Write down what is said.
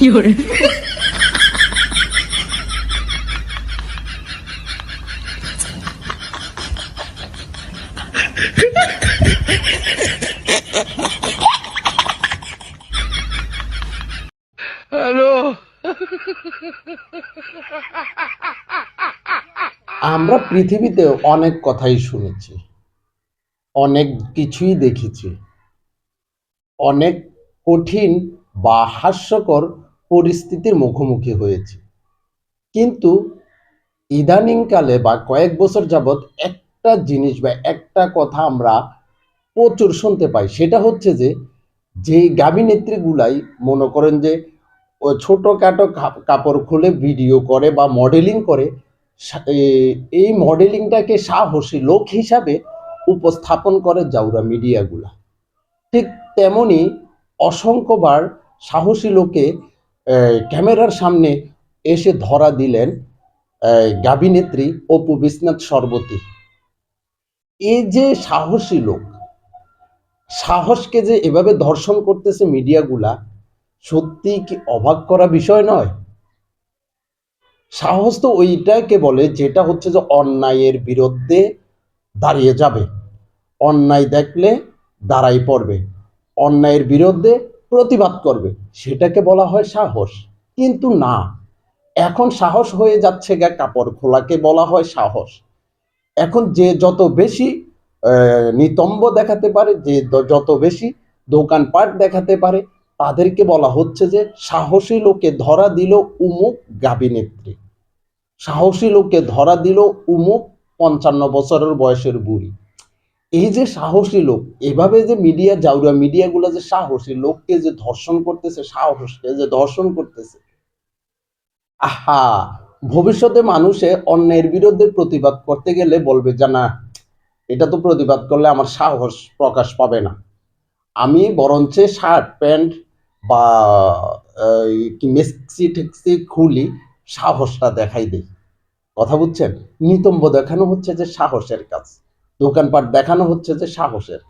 有人，আমরা পৃথিবীতে অনেক কথাই শুনেছি। অনেক কিছুই দেখেছি। অনেক কঠিন বা হাস্যকর পরিস্থিতির মুখোমুখি হয়েছি। কিন্তু ইদানিংকালে বা কয়েক বছর যাবৎ একটা জিনিস বা একটা কথা আমরা প্রচুর শুনতে পাই, সেটা হচ্ছে যে যে গাভী নেত্রীগুলাই মনে করেন যে ছোটোখাটো কাপড় খুলে ভিডিও করে বা মডেলিং করে এই মডেলিংটাকে সাহসী লোক হিসাবে উপস্থাপন করে জাউরা মিডিয়াগুলা। ঠিক তেমনি অসংখ্যবার সাহসী লোকে ক্যামেরার সামনে এসে ধরা দিলেন গাভিনেত্রী অপু বিশ্বনাথ সর্বতী। এই যে সাহসী লোক, সাহসকে যে এভাবে ধর্ষণ করতেছে মিডিয়াগুলা সত্যি কি অবাক করা বিষয় নয়? সাহস তো ওইটাকে বলে যেটা হচ্ছে যে অন্যায়ের বিরুদ্ধে দাঁড়িয়ে যাবে। অন্যায় দেখলে দাঁড়াই পড়বে। অন্যায়ের বিরুদ্ধে প্রতিবাদ করবে। সেটাকে বলা হয় সাহস। কিন্তু না। এখন সাহস হয়ে যাচ্ছে গা কাপড় খোলাকে বলা হয় সাহস। এখন যে যত বেশি নিতম্ব দেখাতে পারে, যে যত বেশি দোকানপাট দেখাতে পারে, তাদেরকে বলা হচ্ছে যে সাহসী লোকে ধরা দিল উমুক গাবিনেত্রী সাহসী লোককে ধরা দিল উমুক পঞ্চান্ন বছরের বয়সের বুড়ি। এই যে সাহসী লোক, এভাবে যে মিডিয়া জাউরা, মিডিয়াগুলো যে সাহসী, লোককে যে ধর্ষণ করতেছে, সাহসকে যে ধর্ষণ করতেছে। আহা, ভবিষ্যতে মানুষে অন্যের বিরুদ্ধে প্রতিবাদ করতে গেলে বলবে, যে না, এটা তো প্রতিবাদ করলে আমার সাহস প্রকাশ পাবে না। আমি বরঞ্চে শার্ট, প্যান্ট বা কি মেক্সি টেক্সি খুলি, সাহসটা দেখাই দেই। কথা বুঝছেন? নিতম্ব দেখানো হচ্ছে যে সাহসের কাজ। দোকানপাট দেখানো হচ্ছে যে সাহসের।